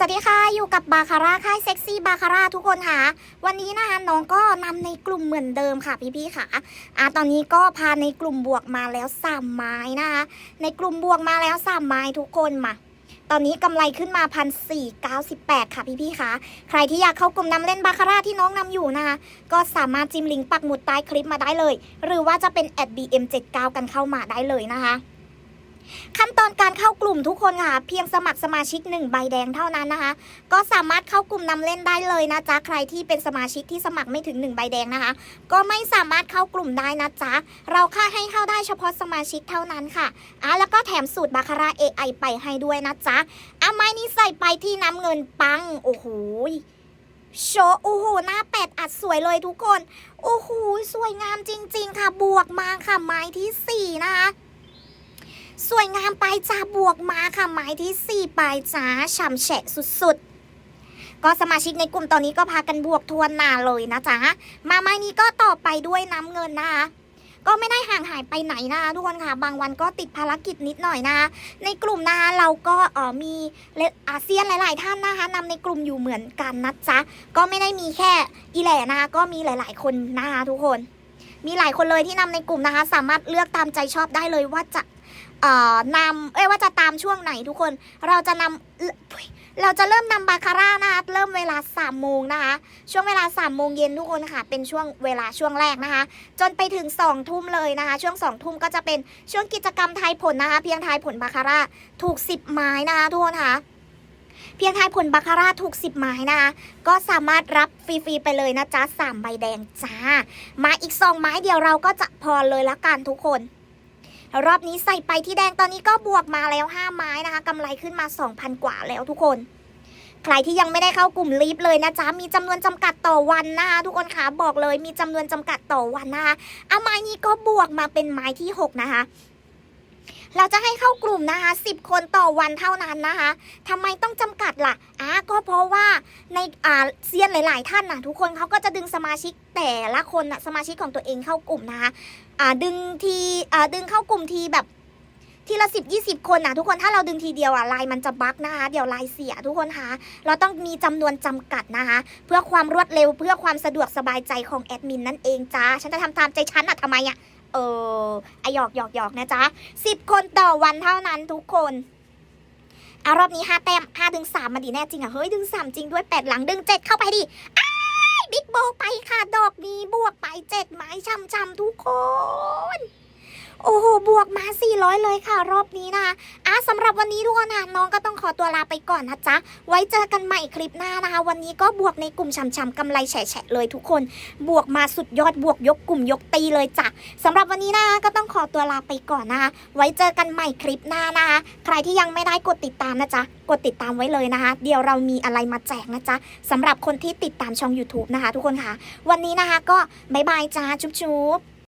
สวัสดีค่ะ อยู่กับบาคาร่าค่ายเซ็กซี่บาคาร่าทุกคนค่ะ วันนี้นะคะน้องก็นำในกลุ่มเหมือนเดิมค่ะพี่ๆค่ะอะตอนนี้ก็พาในกลุ่มบวกมาแล้วสามไม้นะคะในกลุ่มบวกมาแล้วสามไม้ทุกคนมาตอนนี้กำไรขึ้นมาพันสี่เก้าสิบแปดค่ะพี่ๆค่ะ ใครที่อยากเข้ากลุ่มนำเล่นบาคาร่าที่น้องนำอยู่นะคะก็สามารถจิ้มลิงก์ปักหมุดใต้คลิปมาได้เลย หรือว่าจะเป็น @bm79 กันเข้ามาได้เลยนะคะ ขั้นตอนการเข้ากลุ่มทุกคนค่ะ เพียงสมัครสมาชิก 1 ใบแดงเท่านั้นนะคะ ก็สามารถเข้ากลุ่มนำเล่นได้เลยนะจ๊ะใครที่เป็นสมาชิกที่สมัครไม่ถึง 1 ใบแดงนะคะ ก็ไม่สามารถเข้ากลุ่มได้นะจ๊ะเราค่าให้เข้าได้เฉพาะสมาชิกเท่านั้นค่ะอะแล้วก็แถมสูตรบาคาร่า AI ไปให้ด้วยนะจ๊ะอะไม้นี้ใส่ไปที่น้ำเงินปังโอ้โหโชว์โอ้โหหน้าแปดอัดสวยเลยทุกคน โอ้โหสวยงามจริง ๆ ค่ะ บวกมาค่ะไม้ที่สี่นะคะ สวยงามไปจ้าบวกมาค่ะหมายที่ 4 ไปจ้าฉ่ำแฉะสุดๆ ก็สมาชิกในกลุ่มตอนนี้ก็พากันบวกทวนหนาเลยนะจ๊ะ มาไม้นี้ก็ต่อไปด้วยน้ำเงินนะคะก็ไม่ได้ห่างหายไปไหนนะทุกคนค่ะ บางวันก็ติดภารกิจนิดหน่อยนะ ในกลุ่มนะคะเราก็เออมีอาเซียนหลาย ๆ ท่านนะคะนำในกลุ่มอยู่เหมือนกันนะจ๊ะ ก็ไม่ได้มีแค่อีแหล่นะคะก็มีหลาย ๆ คนนะคะทุกคน มีหลายคนเลยที่นำในกลุ่มนะคะ สามารถเลือกตามใจชอบได้เลยว่าจะ นำเอ้ยว่าจะตามช่วงไหนทุกคน เราจะนำเอ่อเราจะเริ่มนำบาคาร่านะคะ เริ่มเวลา3ามโมงนะคะ ช่วงเวลา3ามโมงเย็นทุกคนค่ะ เป็นช่วงเวลาช่วงแรกนะคะ จนไปถึง2องทุ่มเลยนะคะ ช่วง2องทุ่มก็จะเป็นช่วงกิจกรรมทายผลนะคะ เพียงทายผลบาคาร่าถูก 10 ไม้นะคะทุกคนค่ะเพียงทายผลบาคาร่าถูก 10 ไม้นะคะ ก็สามารถรับฟรีๆไปเลยนะจ๊ะ3ใบแดงจ้า มาอีก 2 ไม้เดียวเราก็จะพอเลยละกันทุกคน รอบนี้ใส่ไปที่แดงตอนนี้ก็บวกมาแล้ว 5 ไม้นะคะกำไรขึ้นมา 2,000 กว่าแล้วทุกคน ใครที่ยังไม่ได้เข้ากลุ่มลีฟเลยนะจ๊ะ มีจำนวนจำกัดต่อวันนะคะทุกคนคะบอกเลยมีจำนวนจำกัดต่อวันนะคะเอาไม้นี้ก็บวกมาเป็นไม้ที่ 6 นะคะ เราจะให้เข้ากลุ่มนะคะ10 คนต่อวันเท่านั้นนะคะทำไมต้องจำกัดล่ะอะก็เพราะว่าในอ่าเซียนหลาย ๆ ท่านนะทุกคนเขาก็จะดึงสมาชิกแต่ละคนนะสมาชิกของตัวเองเข้ากลุ่มนะคะอ่าดึงทีอ่าดึงเข้ากลุ่มทีแบบทีละสิบยี่สิบคนนะทุกคนถ้าเราดึงทีเดียวอะไลน์มันจะบั๊กนะคะ เดี๋ยวไลน์เสียทุกคนคะเราต้องมีจำนวนจำกัดนะคะ เพื่อความรวดเร็วเพื่อความสะดวกสบายใจของแอดมินนั่นเองจ้าฉันจะทำตามใจฉันอะทำไมอะ เออไอหยอกหยอกหยอกนะจ๊ะสิบคนต่อวันเท่านั้นทุกคนอารอบนี้ห้าแต้มห้าดึงสามมาดีแน่จริงอะเฮ้ยดึงสามจริงด้วยแปดหลังดึงเจ็ดเข้าไปดิบิ๊กโบไปค่ะ ดอกนี้บวกไปเจ็ดไม้ช่ำๆทุกคน โอ้โห บวกมา 400 เลยค่ะ รอบนี้นะคะอะสำหรับวันนี้ทุกคนนะน้องก็ต้องขอตัวลาไปก่อนนะจ๊ะ ไว้เจอกันใหม่คลิปหน้านะคะ วันนี้ก็บวกในกลุ่มช่ำๆกำไรแฉะเลยทุกคน บวกมาสุดยอดบวกยกกลุ่มยกตีเลยจ้ะสำหรับวันนี้นะคะก็ต้องขอตัวลาไปก่อนนะคะ ไว้เจอกันใหม่คลิปหน้านะคะ ใครที่ยังไม่ได้กดติดตามนะจ๊ะ กดติดตามไว้เลยนะคะ เดี๋ยวเรามีอะไรมาแจกนะจ๊ะสำหรับคนที่ติดตามช่อง YouTube นะคะ ทุกคนค่ะ วันนี้นะคะก็บายบายจ้าจุ๊บๆ